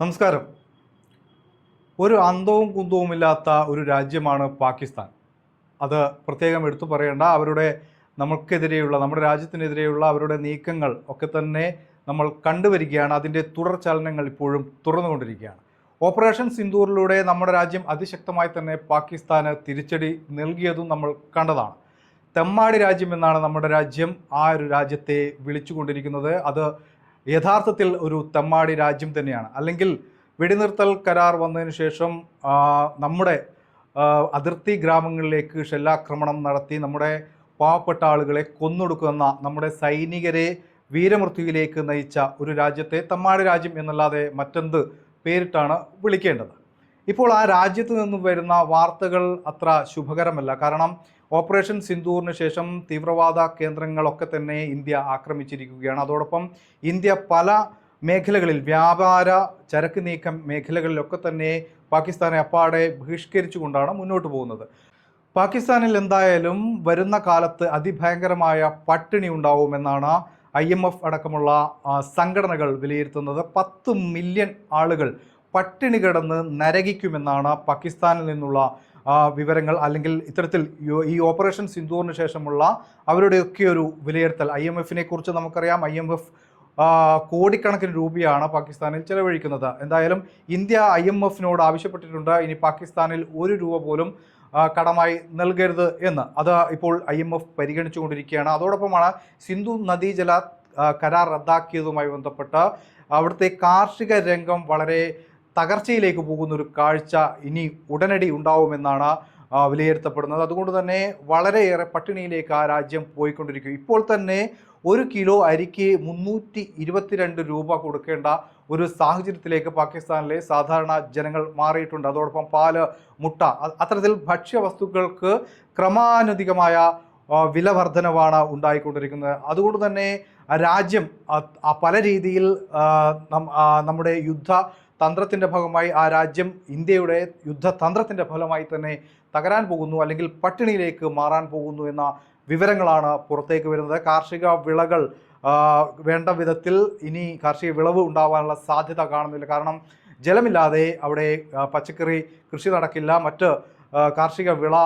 നമസ്കാരം. ഒരു അന്തവും കുന്തവുമില്ലാത്ത ഒരു രാജ്യമാണ് പാകിസ്ഥാൻ. അത് പ്രത്യേകം എടുത്തു പറയേണ്ട അവരുടെ നമുക്കെതിരെയുള്ള നമ്മുടെ രാജ്യത്തിനെതിരെയുള്ള അവരുടെ നീക്കങ്ങൾ ഒക്കെ തന്നെ നമ്മൾ കണ്ടുവരികയാണ്. അതിന്റെ തുടർചലനങ്ങൾ ഇപ്പോഴും തുറന്നുകൊണ്ടിരിക്കുകയാണ്. ഓപ്പറേഷൻ സിന്ദൂറിലൂടെ നമ്മുടെ രാജ്യം അതിശക്തമായി തന്നെ പാകിസ്ഥാന് തിരിച്ചടി നൽകിയതും നമ്മൾ കണ്ടതാണ്. തെമ്മാടി രാജ്യം എന്നാണ് നമ്മുടെ രാജ്യം ആ ഒരു രാജ്യത്തെ വിളിച്ചുകൊണ്ടിരിക്കുന്നത്. അത് യഥാർത്ഥത്തിൽ ഒരു തെമ്മാടി രാജ്യം തന്നെയാണ്. അല്ലെങ്കിൽ വെടിനിർത്തൽ കരാർ വന്നതിന് ശേഷം നമ്മുടെ അതിർത്തി ഗ്രാമങ്ങളിലേക്ക് ഷെല്ലാക്രമണം നടത്തി നമ്മുടെ പാവപ്പെട്ട ആളുകളെ കൊന്നൊടുക്കുന്ന നമ്മുടെ സൈനികരെ വീരമൃത്യുവിലേക്ക് നയിച്ച ഒരു രാജ്യത്തെ തമ്മാടി രാജ്യം എന്നല്ലാതെ മറ്റെന്ത് പേരിട്ടാണ് വിളിക്കേണ്ടത്. ഇപ്പോൾ ആ രാജ്യത്ത് നിന്നും വരുന്ന വാർത്തകൾ അത്ര ശുഭകരമല്ല. കാരണം ഓപ്പറേഷൻ സിന്ദൂറിന് ശേഷം തീവ്രവാദ കേന്ദ്രങ്ങളൊക്കെ തന്നെ ഇന്ത്യ ആക്രമിച്ചിരിക്കുകയാണ്. അതോടൊപ്പം ഇന്ത്യ പല മേഖലകളിൽ വ്യാപാര ചരക്ക് നീക്കം മേഖലകളിലൊക്കെ തന്നെ പാകിസ്ഥാനെ അപ്പാടെ ബഹിഷ്കരിച്ചുകൊണ്ടാണ് മുന്നോട്ട് പോകുന്നത്. പാകിസ്ഥാനിൽ എന്തായാലും വരുന്ന കാലത്ത് അതിഭയങ്കരമായ പട്ടിണി ഉണ്ടാവുമെന്നാണ് ഐ എം എഫ് അടക്കമുള്ള സംഘടനകൾ വിലയിരുത്തുന്നത്. പത്ത് മില്യൺ ആളുകൾ പട്ടിണി കിടന്ന് നരകിക്കുമെന്നാണ് പാകിസ്ഥാനിൽ നിന്നുള്ള വിവരങ്ങൾ അല്ലെങ്കിൽ ഇത്തരത്തിൽ ഈ ഓപ്പറേഷൻ സിന്ധൂറിന് ശേഷമുള്ള അവരുടെയൊക്കെ ഒരു വിലയിരുത്തൽ. ഐ എം എഫിനെ കുറിച്ച് നമുക്കറിയാം. ഐ എം എഫ് കോടിക്കണക്കിന് രൂപയാണ് പാകിസ്ഥാനിൽ ചെലവഴിക്കുന്നത്. എന്തായാലും ഇന്ത്യ ഐ എം എഫിനോട് ആവശ്യപ്പെട്ടിട്ടുണ്ട്. ഇനി പാകിസ്ഥാനിൽ ഒരു രൂപ പോലും കടമായി നൽകരുത് എന്ന്. അത് ഇപ്പോൾ ഐ എം എഫ് പരിഗണിച്ചുകൊണ്ടിരിക്കുകയാണ്. അതോടൊപ്പമാണ് സിന്ധു നദീജല കരാർ റദ്ദാക്കിയതുമായി ബന്ധപ്പെട്ട് അവിടുത്തെ കാർഷിക രംഗം വളരെ തകർച്ചയിലേക്ക് പോകുന്ന ഒരു കാഴ്ച ഇനി ഉടനടി ഉണ്ടാവുമെന്നാണ് വിലയിരുത്തപ്പെടുന്നത്. അതുകൊണ്ട് തന്നെ വളരെയേറെ പട്ടിണിയിലേക്ക് ആ രാജ്യം പോയിക്കൊണ്ടിരിക്കും. ഇപ്പോൾ തന്നെ ഒരു കിലോ അരിക്ക് മുന്നൂറ്റി ഇരുപത്തിരണ്ട് രൂപ കൊടുക്കേണ്ട ഒരു സാഹചര്യത്തിലേക്ക് പാകിസ്ഥാനിലെ സാധാരണ ജനങ്ങൾ മാറിയിട്ടുണ്ട്. അതോടൊപ്പം പാൽ മുട്ട അത്തരത്തിൽ ഭക്ഷ്യവസ്തുക്കൾക്ക് ക്രമാനുധികമായ വില വർധനവാണ് ഉണ്ടായിക്കൊണ്ടിരിക്കുന്നത്. അതുകൊണ്ട് തന്നെ രാജ്യം പല രീതിയിൽ നമ്മുടെ യുദ്ധ തന്ത്രത്തിന്റെ ഭാഗമായി ആ രാജ്യം ഇന്ത്യയുടെ യുദ്ധതന്ത്രത്തിന്റെ ഫലമായി തന്നെ തകരാൻ പോകുന്നു അല്ലെങ്കിൽ പട്ടിണിയിലേക്ക് മാറാൻ പോകുന്നു എന്ന വിവരങ്ങളാണ് പുറത്തേക്ക് വരുന്നത്. കാർഷിക വിളകൾ വേണ്ട വിധത്തിൽ ഇനി കാർഷിക വിളവ് ഉണ്ടാവാനുള്ള സാധ്യത കാണുന്നില്ല. കാരണം ജലമില്ലാതെ അവിടെ പച്ചക്കറി കൃഷി നടക്കില്ല. മറ്റ് കാർഷിക വിള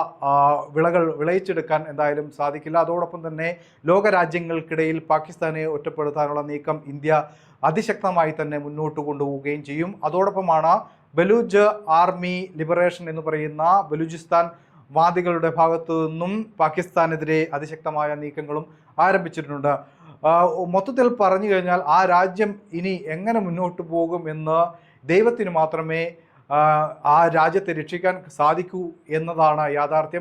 വിളകൾ വിളയിച്ചെടുക്കാൻ എന്തായാലും സാധിക്കില്ല. അതോടൊപ്പം തന്നെ ലോകരാജ്യങ്ങൾക്കിടയിൽ പാകിസ്ഥാനെ ഒറ്റപ്പെടുത്താനുള്ള നീക്കം ഇന്ത്യ അതിശക്തമായി തന്നെ മുന്നോട്ട് കൊണ്ടുപോവുകയും ചെയ്യും. അതോടൊപ്പമാണ് ബലൂജ് ആർമി ലിബറേഷൻ എന്ന് പറയുന്ന ബലൂചിസ്ഥാൻ വാദികളുടെ ഭാഗത്തു നിന്നും പാകിസ്ഥാനെതിരെ അതിശക്തമായ നീക്കങ്ങളും ആരംഭിച്ചിട്ടുണ്ട്. മൊത്തത്തിൽ പറഞ്ഞു കഴിഞ്ഞാൽ ആ രാജ്യം ഇനി എങ്ങനെ മുന്നോട്ട് പോകും എന്ന് ദൈവത്തിന് മാത്രമേ ആ രാജ്യത്തെ രക്ഷിക്കാൻ സാധിക്കൂ എന്നതാണ് യാഥാർത്ഥ്യം.